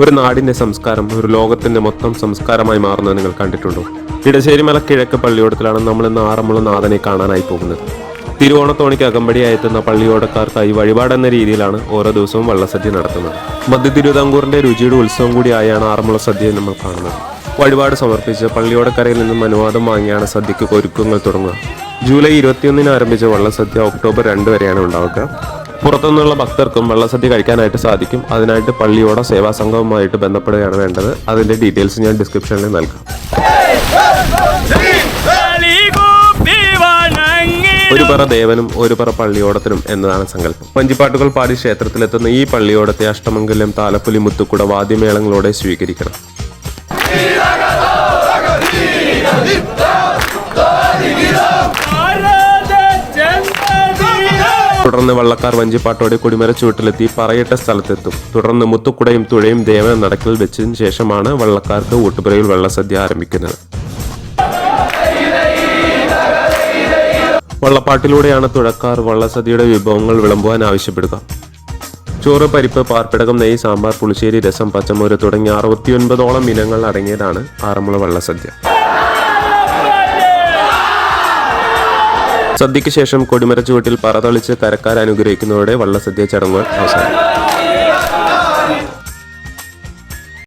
ഒരു നാടിന്റെ സംസ്കാരം ഒരു ലോകത്തിന്റെ മൊത്തം സംസ്കാരമായി മാറുന്നത് നിങ്ങൾ കണ്ടിട്ടുണ്ടോ? ഇടശ്ശേരി മല കിഴക്ക് പള്ളിയോടത്തിലാണ് നമ്മൾ ഇന്ന് ആറന്മുള നാഥനെ കാണാനായി പോകുന്നത്. തിരുവോണത്തോണിക്ക് അകമ്പടിയായി എത്തുന്ന പള്ളിയോടക്കാർക്കായി വഴിപാട് എന്ന രീതിയിലാണ് ഓരോ ദിവസവും വള്ളസദ്യ നടത്തുന്നത്. മധ്യ തിരുവിതാംകൂറിന്റെ രുചിയുടെ ഉത്സവം കൂടിയായാണ് ആറന്മുള സദ്യ നമ്മൾ കാണുന്നത്. വഴിപാട് സമർപ്പിച്ച് പള്ളിയോടക്കരയിൽ നിന്നും അനുവാദം വാങ്ങിയാണ് സദ്യക്ക് ഒരുക്കങ്ങൾ തുടങ്ങുക. ജൂലൈ ഇരുപത്തിയൊന്നിന് ആരംഭിച്ച വള്ളസദ്യ ഒക്ടോബർ രണ്ട് വരെയാണ് ഉണ്ടാവുക. പുറത്തുനിന്നുള്ള ഭക്തർക്കും വള്ളസദ്യ കഴിക്കാനായിട്ട് സാധിക്കും. അതിനായിട്ട് പള്ളിയോട സേവാ സംഘവുമായിട്ട് ബന്ധപ്പെടുകയാണ് വേണ്ടത്. അതിന്റെ ഡീറ്റെയിൽസ് ഞാൻ ഡിസ്ക്രിപ്ഷനിൽ നൽകാം. ഒരു പറ ദേവനും ഒരു പറ പള്ളിയോടത്തിനും എന്നതാണ് സങ്കല്പം. പഞ്ചിപ്പാട്ടുകൾ പാടി ക്ഷേത്രത്തിലെത്തുന്ന ഈ പള്ളിയോടത്തെ അഷ്ടമംഗല്യം താലപ്പൊലി മുത്തുക്കുട വാദ്യമേളങ്ങളോടെ സ്വീകരിക്കണം. തുടർന്ന് വള്ളക്കാർ വഞ്ചിപ്പാട്ടോടെ കൊടിമര ചുവട്ടിലെത്തി പറയിട്ട സ്ഥലത്തെത്തും. തുടർന്ന് മുത്തുക്കുടയും തുഴയും ദേവന നടക്കൽ വെച്ചതിന് ശേഷമാണ് വള്ളക്കാർക്ക് ഊട്ടുപുരയിൽ വള്ളസദ്യ ആരംഭിക്കുന്നത്. വള്ളപ്പാട്ടിലൂടെയാണ് തുഴക്കാർ വള്ളസദ്യയുടെ വിഭവങ്ങൾ വിളമ്പുവാൻ ആവശ്യപ്പെടുക. ചോറ് പരിപ്പ് പാർപ്പിടകം നെയ്യ് സാമ്പാർ പുളിശ്ശേരി രസം പച്ചമോര് തുടങ്ങിയ അറുപത്തിയൊൻപതോളം ഇനങ്ങൾ അടങ്ങിയതാണ് ആറന്മുള വള്ളസദ്യ. സദ്യയ്ക്ക് ശേഷം കൊടിമര ചുവട്ടിൽ പറതളിച്ച് കരക്കാർ അനുഗ്രഹിക്കുന്നതോടെ വള്ളസദ്യ ചടങ്ങുകൾ അവസാനം